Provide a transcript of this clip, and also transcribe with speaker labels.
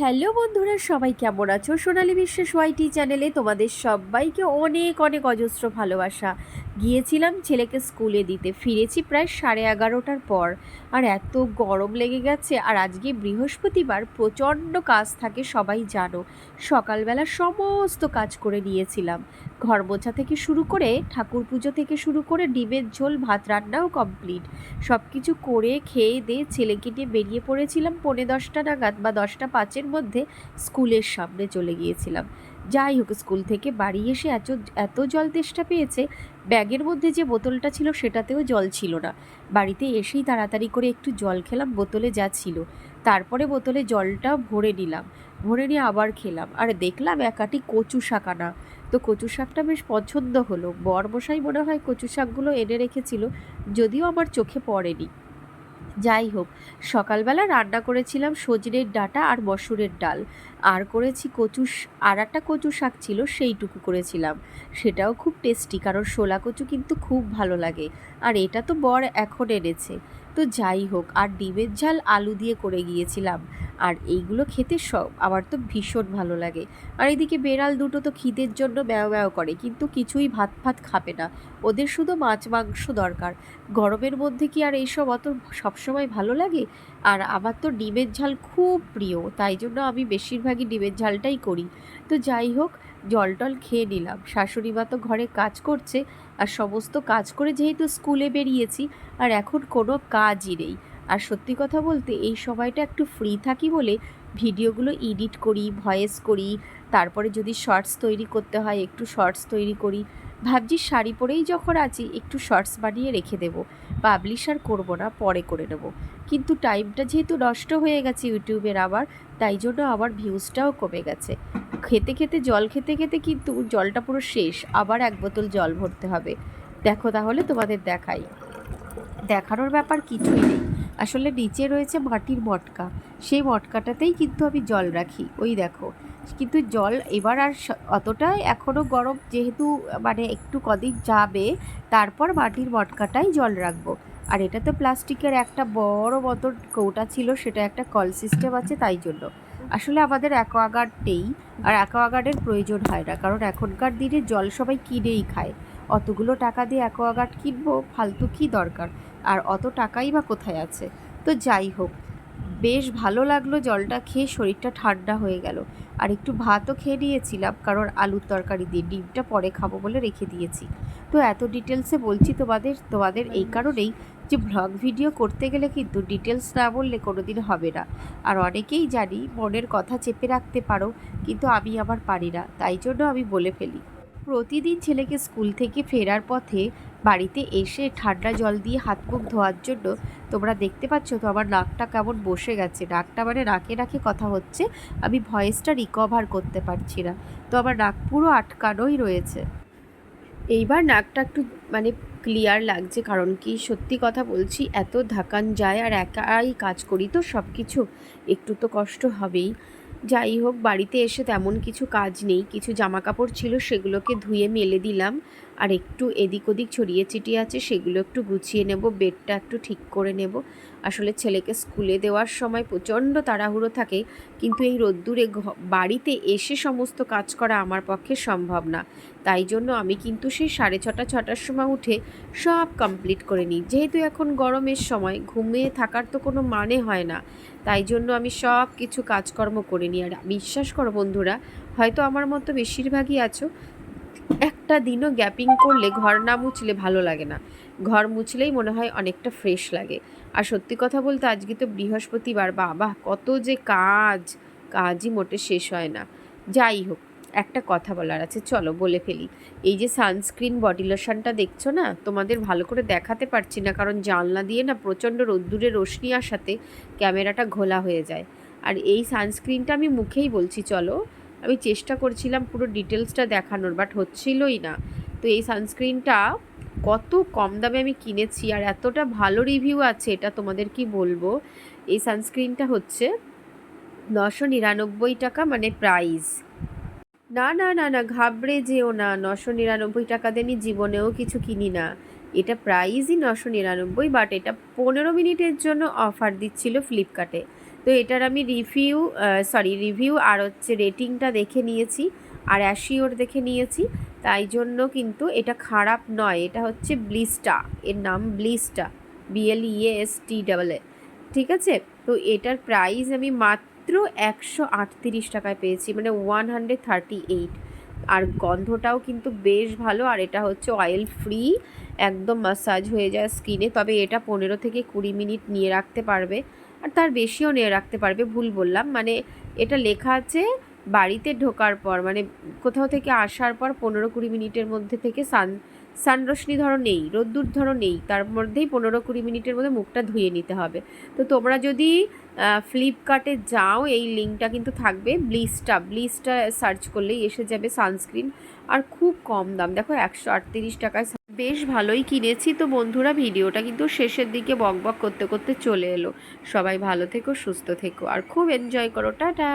Speaker 1: Hello বন্ধুরা, সবাই কেমন আছো? সোনালী বিশ্বাস ওয়াইটি চ্যানেলে তোমাদের সবাইকে অনেক অনেক অজস্র ভালোবাসা। গিয়েছিলাম ছেলেকে স্কুলে দিতে, ফিরেছি প্রায় সাড়ে এগারোটার পর। আর এত গরম লেগে গেছে, আর আজকে বৃহস্পতিবার প্রচণ্ড কাজ থাকে, সবাই জানো। সকালবেলা সমস্ত কাজ করে নিয়েছিলাম। ঘর মোছা থেকে শুরু করে, ঠাকুর পুজো থেকে শুরু করে, ডিমের ঝোল, ভাত রান্নাও কমপ্লিট। সব কিছু করে, খেয়ে দিয়ে ছেলেকে নিয়ে বেরিয়ে পড়েছিলাম পৌনে দশটা নাগাদ বা দশটা পাঁচের মধ্যে স্কুলের সামনে চলে গিয়েছিলাম। যাই হোক, স্কুল থেকে বাড়ি এসে এত এত জল তেষ্টা পেয়েছে, ব্যাগের মধ্যে যে বোতলটা ছিল সেটাতেও জল ছিল না। বাড়িতে এসেই তাড়াতাড়ি করে একটু জল খেলাম, বোতলে যা ছিল। তারপরে বোতলে জলটা ভরে নিলাম। ভরে নিয়ে আবার খেলাম। আর দেখলাম একাটি কচু শাক আনা। তো কচু শাকটা বেশ পছন্দ হলো। বর বরমশাই মনে হয় কচু শাকগুলো এনে রেখেছিল, যদিও আমার চোখে পড়েনি। যাই হোক, সকালবেলা রান্না করেছিলাম সজনের ডাঁটা আর মসুরের ডাল। আর করেছি কচু আর একটা কচু শাক ছিল, সেইটুকু করেছিলাম। সেটাও খুব টেস্টি, কারণ শোলা কচু কিন্তু খুব ভালো লাগে। আর এটা তো বর এখন এনেছে। তো যাই হোক, আর ডিমের ঝাল আলু দিয়ে করে গিয়েছিলাম। আর এইগুলো খেতে সব, আমার তো ভীষণ ভালো লাগে। আর এদিকে বেড়াল দুটো তো খিদের জন্য ব্যাও ব্যাও করে, কিন্তু কিছুই ভাত ফাত খাবে না। ওদের শুধু মাছ মাংস দরকার। গরমের মধ্যে কি আর এইসব অত সবসময় ভালো লাগে। আর আমার তো ডিমের ঝাল খুব প্রিয়, তাই জন্য আমি বেশিরভাগই ডিমের ঝালটাই করি। তো যাই হোক, জল টল খেয়ে নিলাম। শাশুড়ি মা তো ঘরে কাজ করছে, আর সমস্ত কাজ করে যেহেতু স্কুলে বেরিয়েছি, আর এখন কোনো কাজই নেই। আর সত্যি কথা বলতে, এই সময়টা একটু ফ্রি থাকি বলে ভিডিওগুলো এডিট করি ভয়েস করি, তারপরে যদি শর্টস তৈরি করতে হয়, একটু শর্টস তৈরি করি ভাবছি শাড়ি পরেই যখন আছি, একটু শর্টস বানিয়ে রেখে দেবো। পাবলিশ আর করব না, পরে করে নেব। কিন্তু টাইমটা যেহেতু নষ্ট হয়ে গেছে ইউটিউবের আবার, তাই জন্য আমার ভিউজটাও কমে গেছে। খেতে খেতে, জল খেতে খেতে কিন্তু জলটা পুরো শেষ, আবার এক বোতল জল ভরতে হবে। দেখো তাহলে তোমাদের দেখাই। দেখানোর ব্যাপার কিছুই নেই। আসলে নিচে রয়েছে মাটির মটকা। সেই মটকাটাতেই কিন্তু আমি জল রাখি। ওই দেখো। কিন্তু জল এবার আর অতটা এখনও গরম যেহেতু মানে একটু কদিন যাবে, তারপর মাটির মটকাটাই জল রাখব। আর এটা তো প্লাস্টিকের একটা বড় মতন কৌটা ছিল, সেটা একটা কল সিস্টেম আছে তাই জন্য। আসলে আমাদের অ্যাকোয়াগার্ড নেই, আর অ্যাকোয়াগার্ডের প্রয়োজন হয় না, কারণ এখনকার দিনে জল সবাই কিনেই খায়। অতগুলো টাকা দিয়ে অ্যাকোয়াগার্ড কিনবো, ফালতু কী দরকার? আর অত টাকাই বা কোথায় আছে? তো যাই হোক, বেশ ভালো লাগল জলটা খেয়ে, শরীরটা ঠান্ডা হয়ে গেল। আর একটু ভাতও খেয়ে নিয়েছিলাম, কারণ আলুর তরকারি দিয়ে ডিমটা পরে খাব বলে রেখে দিয়েছি। তো এত ডিটেলসে বলছি তোমাদের তোমাদের এই কারণেই যে ব্লগ ভিডিও করতে গেলে কিন্তু ডিটেলস না বললে কোনো দিন হবে না। আর অনেকেই জানি মনের কথা চেপে রাখতে পারো, কিন্তু আমি আবার পারি না, তাই জন্য আমি বলে ফেলি। প্রতিদিন ছেলেকে স্কুল থেকে ফেরার পথে বাড়িতে এসে ঠান্ডা জল দিয়ে হাত মুখ ধোয়ার জন্য তোমরা দেখতে পাচ্ছ তো আমার নাকটা কেমন বসে গেছে। নাকটা মানে নাকে নাকে কথা হচ্ছে, আমি ভয়েসটা রিকভার করতে পারছি না। তো আমার নাক পুরো আটকানোই রয়েছে। এইবার নাকটা একটু মানে ক্লিয়ার লাগছে, কারণ কি সত্যি কথা বলছি, এত ধাকান যায় আর একাই কাজ করি তো সব কিছু একটু তো কষ্ট হবেই। যাই হোক, বাড়িতে এসে তেমন কিছু কাজ নেই। কিছু জামা কাপড় ছিল, সেগুলোকে ধুয়ে মেলে দিলাম। আর একটু এদিক ওদিক ছড়িয়ে ছিটিয়ে আছে, সেগুলো একটু গুছিয়ে নেব, বেডটা একটু ঠিক করে নেব। আসলে ছেলেকে স্কুলে দেওয়ার সময় প্রচণ্ড তাড়াহুড়ো থাকে, কিন্তু এই রোদ্দুরে বাড়িতে এসে সমস্ত কাজ করা আমার পক্ষে সম্ভব না। তাই জন্য আমি কিন্তু সেই সাড়ে ছটা, ছটার সময় উঠে সব কমপ্লিট করে নিই। যেহেতু এখন গরমের সময়, ঘুমিয়ে থাকার তো কোনো মানে হয় না। তাই জন্য আমি সব কিছু কাজকর্ম করে নিই। আর বিশ্বাস করো বন্ধুরা, হয়তো আমার মতো বেশিরভাগই আছো একটা দিনও গ্যাপিং করলে ঘর না মুছলে ভালো লাগে না। ঘর মুছলেই মনে হয় অনেকটা ফ্রেশ লাগে। আর সত্যি কথা বলতে আজকে তো বৃহস্পতিবার, বাবা! কত যে কাজ, কাজই মোটে শেষ হয় না। যাই হোক, একটা কথা বলার আছে, চলো বলে ফেলি। এই যে সানস্ক্রিন বডি লোশনটা দেখছ না? তোমাদের ভালো করে দেখাতে পারছি না, কারণ জানলা দিয়ে না প্রচণ্ড রোদ্দুরে রোশনি আসাতে ক্যামেরাটা ঘোলা হয়ে যায়। আর এই সানস্ক্রিনটা আমি মুখেই বলছি, চলো। আমি চেষ্টা করছিলাম পুরো ডিটেলসটা দেখানোর বাট হচ্ছিলই না। তো এই সানস্ক্রিনটা কত কম দামে আমি কিনেছি আর এতটা ভালো রিভিউ আছে এটা তোমাদের কি বলব? এই সানস্ক্রিনটা হচ্ছে নশো নিরানব্বই টাকা মানে প্রাইস না না না না, ঘাবড়ে যেও না। নশো নিরানব্বই টাকা দিয়ে আমি জীবনেও কিছু কিনি না। এটা প্রাইসই নশো নিরানব্বই বাট এটা পনেরো মিনিটের জন্য অফার দিচ্ছিল ফ্লিপকার্টে তো এটার আমি রিভিউ সরি রিভিউ আর হচ্ছে রেটিংটা দেখে নিয়েছি, আর অ্যাশিওর দেখে নিয়েছি। তাই জন্য কিন্তু এটা খারাপ নয়, এটা হচ্ছে ব্লিস্টা এর নাম Blista BL ES T double A ঠিক আছে? তো এটার প্রাইস আমি মাত্র একশো আটত্রিশ টাকায় পেয়েছি মানে ওয়ান হান্ড্রেড থার্টি এইট আর গন্ধটাও কিন্তু বেশ ভালো, আর এটা হচ্ছে অয়েল ফ্রি একদম মাসাজ হয়ে যায় স্কিনে তবে এটা পনেরো থেকে কুড়ি মিনিট নিয়ে রাখতে পারবে, আর তার বেশিও নিয়ে রাখতে পারবে, ভুল বললাম মানে এটা লেখা আছে বাড়িতে ঢোকার পর মানে কোথাও থেকে আসার পর পনেরো কুড়ি মিনিটের মধ্যে থেকে সান সানরশ্মি ধরো নেই, রোদ্দুর ধরো নেই, তার মধ্যেই পনেরো কুড়ি মিনিটের মধ্যে মুখটা ধুয়ে নিতে হবে। তো তোমরা যদি ফ্লিপকার্টে যাও, এই লিঙ্কটা কিন্তু থাকবে ব্লিসটা ব্লিসটা সার্চ করলেই এসে যাবে সানস্ক্রিন। আর খুব কম দাম, দেখো একশো আটত্রিশ টাকায় বেশ ভালোই কিনেছি তো বন্ধুরা, ভিডিওটা কিন্তু শেষের দিকে বক বক করতে করতে চলে এলো। সবাই ভালো থেকো, সুস্থ থেকো, আর খুব এনজয় করো, টাটা!